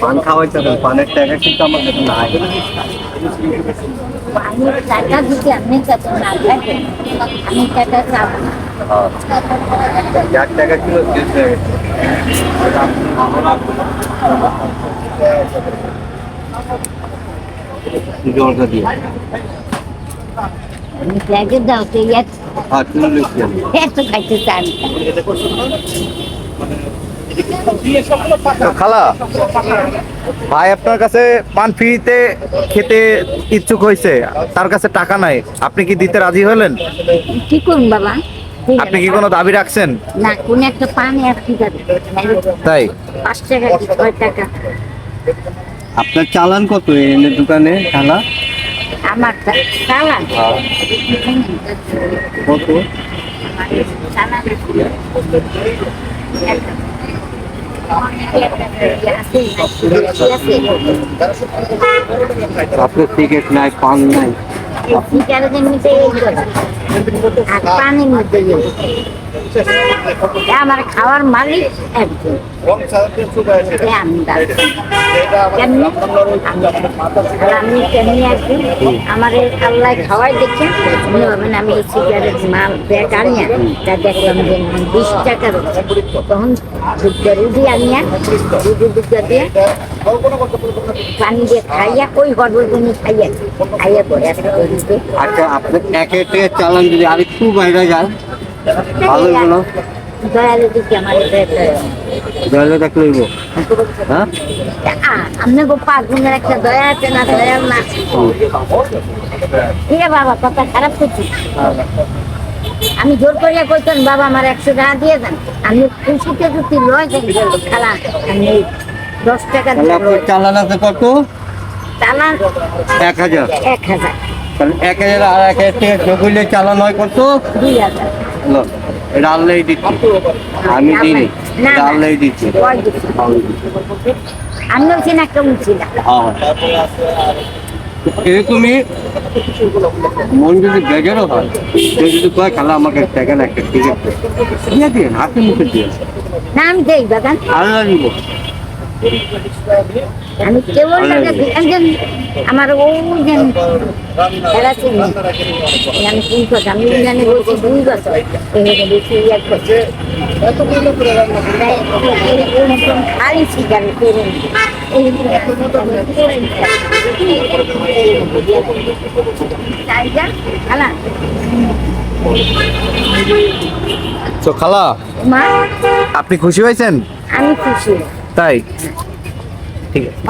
পান খাওয়াইতে হবে পানের টাকা কিন্তু আমার কাছে নাই। আমি টাকা দিতে আপনি কাছে না থাকে আমি টাকা খাব না। এক টাকা কিলো জলটা দিয়ে। আমি টাকা দাও তো এক আর কিলো লিখছি এত খাইতে চান। খালা ভাই আপনার কাছে পান ফ্রিতে খেতে ইচ্ছুক হয়েছে তার কাছে টাকা নাই আপনি কি দিতে রাজি হলেন? কি করুন বাবা? আপনি কি কোনো দাবি রাখছেন? না কোন একটা পানি কি তাই? পাঁচ টাকা কি ছয় টাকা? আপনার চালান কত এনে দোকানে খালা? আমার চালান? কত? চালান। আপনার টিকিট নাই পান নাই সিগারেটের এমনিতে। আর পানির মধ্যে। আমার খাওয়ার মালিক একজন। আমি কেমনি? একদিন আমার আল্লাহ খাওয়াই দেখছেন মনে হবেন আমি এই সিগারেট মাল ব্যাগ আনিয়া তা দেখলাম যে বিশ টাকার তখন দুধটা রুটি আনিয়া রুটি দুধটা দিয়ে পানি দিয়ে খাইয়া, ওই খাইয়া খাইয়া আচ্ছা এক চালান যদি আরেকটু বাইরে যান দয়ালে দিকে হ্যাঁ? আপনি গো পাঁচ গুণের একটা দয়া আছে না দয়া না? কিরে বাবা কথা খারাপ করছি আমি জোর করিয়া কইতেন বাবা আমার একশো টাকা দিয়ে দেন। আমি খুশিতে যদি লয় যাই খালা আমি দশ টাকা চালান আছে কত? চালান এক হাজার। এক হাজার। এক হাজার আর এক হাজার টাকা যোগ চালান হয় কত? দুই হাজার। এটা আল্লাহই দিচ্ছি। আমি দিইনি না, এটা আল্লাহই দিচ্ছি। ওই দিচ্ছি। আমি হচ্ছি না একটা উঠছি না। হ্যাঁ এই তুমি মন যদি বেজারও হয় সে যদি কয় খালা আমাকে টাকা না একটা টিকিট দিয়ে দিয়ে হাতে মুখে দিয়ে না আমি দেই বাগান। আল্লাহ আমি কেবল একজন আমার ওই যে এরা চিনি আমি তিন কথা আমি জানি বলছি দুই বছর। এখানে বেশি এক বছর এই মতন খালি সিগারেট করে খালা। তো খালা মা আপনি খুশি হয়েছেন? আমি খুশি। তাই? ঠিক আছে।